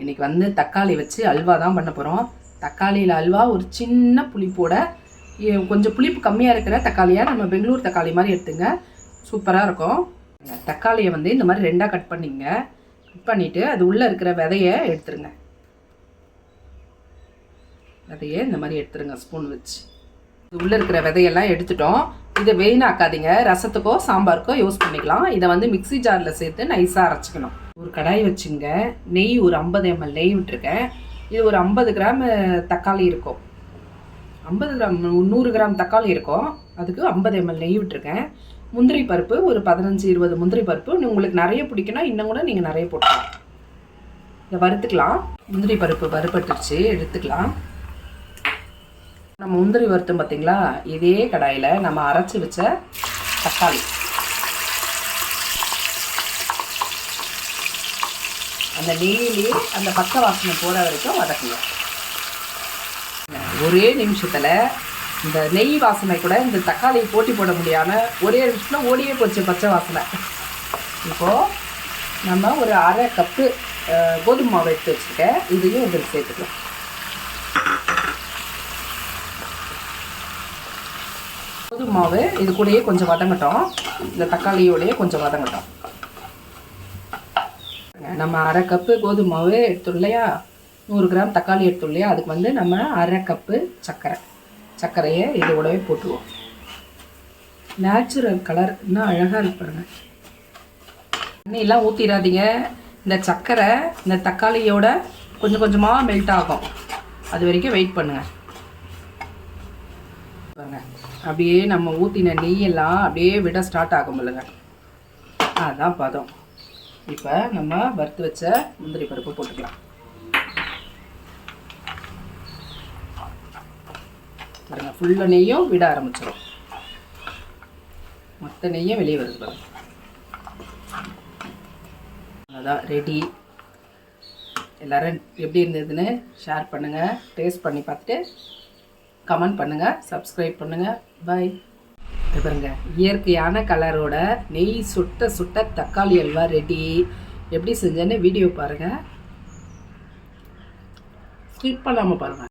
இன்னைக்கு வந்து தக்காளி வச்சு அல்வா தான் பண்ண போகிறோம் தக்காளியில் அல்வா ஒரு சின்ன புளிப்போட கொஞ்சம் புளிப்பு கம்மியாக இருக்கிற தக்காளியாக நம்ம பெங்களூர் தக்காளி மாதிரி எடுத்துங்க. சூப்பராக இருக்கும். தக்காளியை வந்து இந்த மாதிரி ரெண்டாக கட் பண்ணிங்க. கட் பண்ணிவிட்டு அது உள்ளே இருக்கிற விதையை எடுத்துருங்க. விதையை இந்த மாதிரி எடுத்துருங்க ஸ்பூன் வச்சு. இது உள்ளே இருக்கிற விதையெல்லாம் எடுத்துட்டோம். இதை வெயினாக்காதீங்க. ரசத்துக்கோ சாம்பாருக்கோ யூஸ் பண்ணிக்கலாம். இதை வந்து மிக்ஸி ஜாரில் சேர்த்து நைஸாக அரைச்சிக்கணும். ஒரு கடாய் வச்சுங்க. நெய் ஒரு ஐம்பது எம்எல் நெய் விட்டுருக்கேன் இது ஒரு ஐம்பது கிராம் தக்காளி இருக்கும். ஐம்பது கிராம் நூறு கிராம் தக்காளி இருக்கும். அதுக்கு ஐம்பது எம்எல் நெய் விட்டுருக்கேன் முந்திரி பருப்பு ஒரு பதினஞ்சு இருபது முந்திரி பருப்பு. உங்களுக்கு நிறைய பிடிக்குன்னா இன்னும் கூட நீங்கள் நிறைய போட்டுக்கலாம். இதை வறுத்துக்கலாம். முந்திரி பருப்பு வறுபட்டுருச்சு எடுத்துக்கலாம். நம்ம முந்திரி வறுத்தோம் பார்த்தீங்களா இதே கடாயில் நம்ம அரைச்சி வச்ச தக்காளி. அந்த நெய்யிலே அந்த பச்சை வாசனை போகிற வரைக்கும் வதக்குங்க. ஒரே நிமிஷத்தில் இந்த நெய் வாசனை கூட இந்த தக்காளியை போட்டி போட முடியாமல் ஒரே நிமிஷத்தில் ஓடியே போச்சு பச்சை வாசனை. இப்போது நம்ம ஒரு அரை கப்பு கோதுமை மாவு எடுத்து வச்சுருக்கேன். இதையும் இதில் சேர்த்துக்கலாம். கோதுமை மாவு இது கூடயே கொஞ்சம் வதங்கட்டும். இந்த தக்காளியோடையே கொஞ்சம் வதங்கட்டும். நம்ம அரை கப்பு கோதுமை மாவு எடுத்தோம் இல்லையா? நூறு கிராம் தக்காளி எடுத்தோம் இல்லையா? அதுக்கு வந்து நம்ம அரை கப்பு சர்க்கரை. சர்க்கரையை இதோடவே போட்டுருவோம். நேச்சுரல் கலர் இன்னும் அழகாக இருக்கு தண்ணியெல்லாம் ஊற்றிடாதீங்க இந்த சர்க்கரை இந்த தக்காளியோட கொஞ்சம் கொஞ்சமாக மெல்ட் ஆகும். அது வரைக்கும் வெயிட் பண்ணுங்கள் பாருங்க. அப்படியே நம்ம ஊற்றின நெய்யெல்லாம் அப்படியே விட ஸ்டார்ட் ஆகும் இல்லைங்க அதுதான் பதம். இப்போ நம்ம வறுத்து வச்ச முந்திரி பருப்பு போட்டுக்கலாம். பாருங்க ஃபுல்லாக நெய்யும் விட ஆரம்பிச்சிடும் மொத்த நெய்யும் வெளியே வருது பாருங்க. அதான் ரெடி எல்லாரும் எப்படி இருந்ததுன்னு ஷேர் பண்ணுங்கள் டேஸ்ட் பண்ணி பார்த்துட்டு கமெண்ட் பண்ணுங்கள் சப்ஸ்கிரைப் பண்ணுங்கள் பாய் பாருங்க. இயற்கையான கலரோட நெய் சுட்ட சுட்ட தக்காளி அல்வா ரெடி எப்படி செஞ்சேன்னு வீடியோ பாருங்கள் ஸ்கிப் பண்ணாமல் பாருங்கள்